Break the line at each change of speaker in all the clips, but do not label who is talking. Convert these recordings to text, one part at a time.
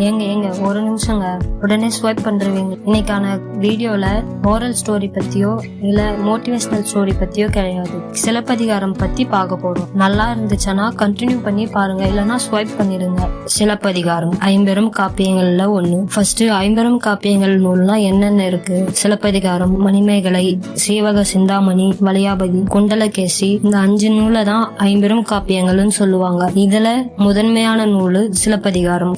ஏங்க ஏங்க ஒரு நிமிஷங்க. உடனே ஸ்வைப் பண்றவங்க இன்னைக்கான வீடியோல மோரல் ஸ்டோரி பத்தியோ இல்ல மோட்டிவேஷனல் ஸ்டோரி பத்தியோ கிடையாது. சிலப்பதிகாரம் பத்தி பார்க்க போறோம். நல்லா இருந்துச்சுன்னா கண்டினியூ பண்ணி பாருங்க. இல்லைன்னா ஸ்வைப் பண்ணிடுங்க சிலப்பதிகாரம் ஐம்பெரும் காப்பியங்கள்ல ஒண்ணு. ஃபர்ஸ்ட் ஐம்பெரும் காப்பியங்கள் நூல்னா என்னென்ன இருக்கு? சிலப்பதிகாரம் மணிமேகலை சீவக சிந்தாமணி வலியாபதி குண்டலகேசி. இந்த அஞ்சு நூலை தான் ஐம்பெரும் காப்பியங்கள்னு சொல்லுவாங்க. இதுல முதன்மையான நூலு சிலப்பதிகாரம்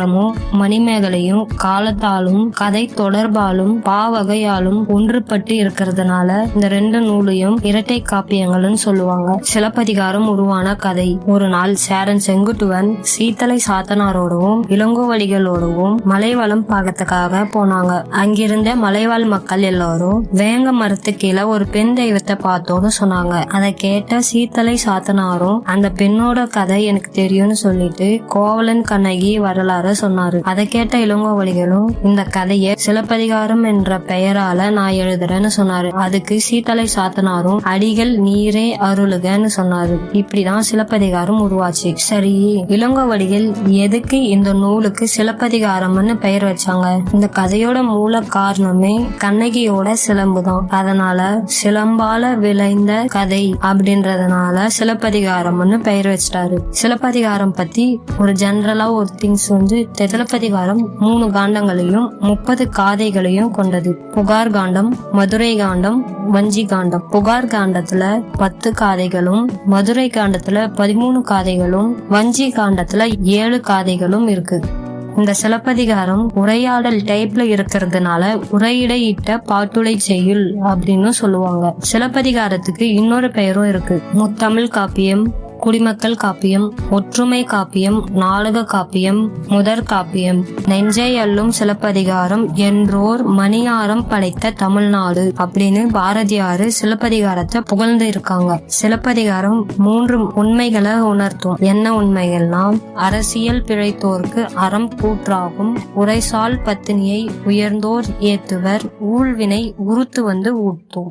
சிலப்பதிகாரமும் மணிமேகலையும் காலத்தாலும் கதை தொடர்பாலும் பாவகையாலும் ஒன்றுபட்டு இருக்கிறதுனால இந்த ரெண்டு நூலையும் இரட்டை காப்பியங்கள்னு சொல்லுவாங்க. சிலப்பதிகாரம் உருவான கதை. ஒரு நாள் சேரன் செங்குட்டுவன் சீத்தலை சாத்தனாரோடவும் இளங்கோவடிகளோடவும் மலைவளம் பார்க்கறதுக்காக போனாங்க. அங்கிருந்த மலைவாழ் மக்கள் எல்லாரும் வேங்க மரத்து கீழே ஒரு பெண் தெய்வத்தை பார்த்தோன்னு சொன்னாங்க. அதை கேட்ட சீத்தலை சாத்தனாரும் அந்த பெண்ணோட கதை எனக்கு தெரியும்னு சொல்லிட்டு கோவலன் கண்ணகி வரலாறு சொன்னாரு. அதை கேட்ட இளங்கோவடிகளும் இந்த கதையை சிலப்பதிகாரம் என்ற பெயரால நான் எழுதுறேன்னு சொன்னாரு. அதுக்கு சீத்தலை சாத்தனாரும் அடிகள் நீரே அருளுகன்னு சொன்னாரு. இப்படிதான் சிலப்பதிகாரம் உருவாச்சு. சரி இளங்கோவடிகள் எதுக்கு இந்த நூலுக்கு சிலப்பதிகாரம்னு பெயர் வச்சாங்க? இந்த கதையோட மூல காரணமே கண்ணகியோட சிலம்பு தான் அதனால சிலம்பால விளைந்த கதை அப்படின்றதுனால சிலப்பதிகாரம்னு பெயர் வச்சிட்டாரு. சிலப்பதிகாரம் பத்தி ஒரு ஜெனரலா ஒரு திங்ஸ் வந்து சிலப்பதிகாரம் மூணு காண்டங்களையும் முப்பது காதைகளையும் கொண்டது. புகார் காண்டம் மதுரை காண்டம் வஞ்சி காண்டம். புகார் காண்டத்துல பத்து காதைகளும் மதுரை காண்டத்துல பதிமூணு காதைகளும் வஞ்சி காண்டத்துல ஏழு காதைகளும் இருக்கு. இந்த சிலப்பதிகாரம் உரையாடல் டைப்ல இருக்கிறதுனால உரையிடையிட்ட பாட்டுடை செய்யுள் அப்படின்னு சொல்லுவாங்க. சிலப்பதிகாரத்துக்கு இன்னொரு பெயரும் இருக்கு. முத்தமிழ் காப்பியம் குடிமக்கள் காப்பியம் ஒற்றுமை காப்பியம் நாடக காப்பியம் முதற் காப்பியம் நெஞ்சை அள்ளும் சிலப்பதிகாரம் என்றோர் மணியாரம் படைத்த தமிழ்நாடு அப்படின்னு பாரதியாரு சிலப்பதிகாரத்தை புகழ்ந்து இருக்காங்க. சிலப்பதிகாரம் மூன்று உண்மைகளை உணர்த்தும். என்ன உண்மைகள்னா அரசியல் பிழைத்தோர்க்கு அறம் கூற்றாகும் உரைசால் பத்தினியை உயர்ந்தோர் ஏத்துவர் ஊழ்வினை உறுத்து வந்து ஊட்டும்.